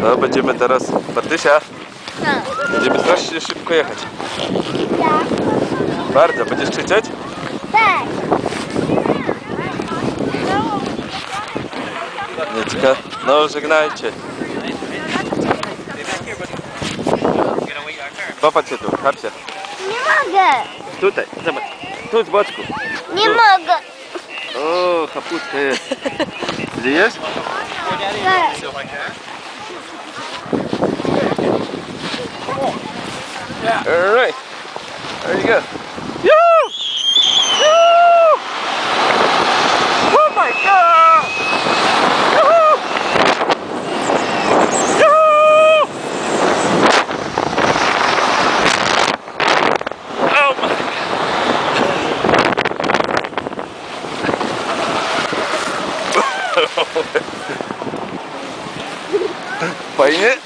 No, będziemy teraz... Bartysia, Tak. będziemy strasznie szybko jechać. Bardzo, będziesz krzyczeć? Tak. Nie, czeka. No, żegnajcie. Popatrz się tu, chodź się. Nie mogę. Tutaj, zobacz. Tu z boczku. Nie mogę. O, chaputka jest. Żyjesz? Tak. Alright. There you go. Yoo! Yoo! Oh my god! Yoo! Yoo! Oh my Fajnie?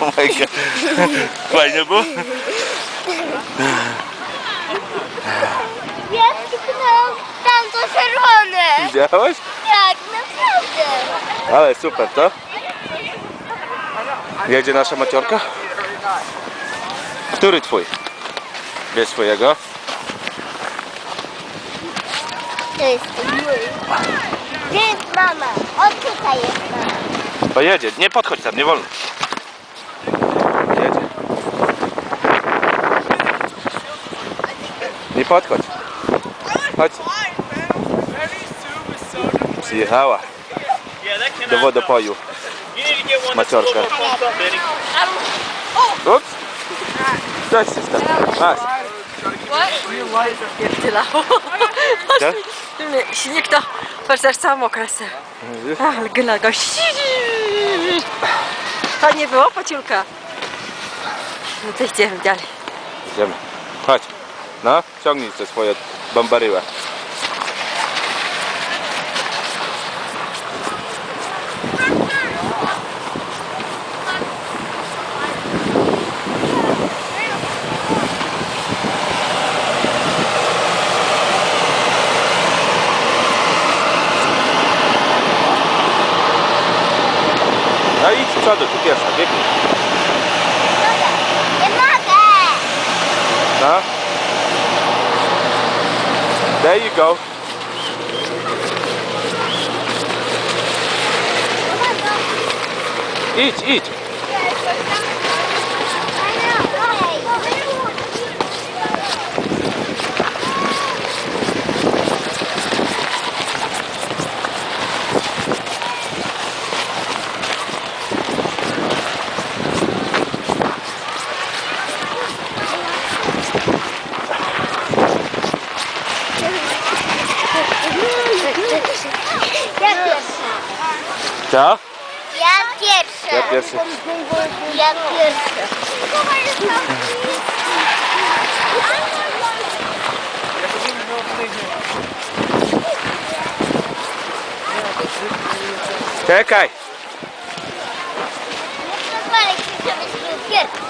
Oh my god. Fajnie było? Ja tknął tam to czerwone. Widziałeś? Tak, naprawdę. Ale super, to? Jedzie nasza maciorka? Który twój? Bierz swojego. To jest mój. Gdzie jest mama? O, tutaj jest. Podchodź tam, nie wolno. Jedzie. Nie podchodź. Chodź. Przyjechała do wodopoju. Maciorka. Ups. Coś się stało. Masz. Pierdzielało. Tak? Śnieg to, patrz, aż cała mokra jestem. Ale gna go. To nie było, pociulka? No to idziemy dalej. Idziemy. Chodź. No, ciągnij te swoje bombaryłę. Z przodu, tu pierwsza, biegnij. Nie mogę. There you go. Idź, idź. Ja pierwsza. Co? Ja pierwsza. Ja pierwszy. Ja pierwsza. Czekaj. Marek, żebyś był pierwszy.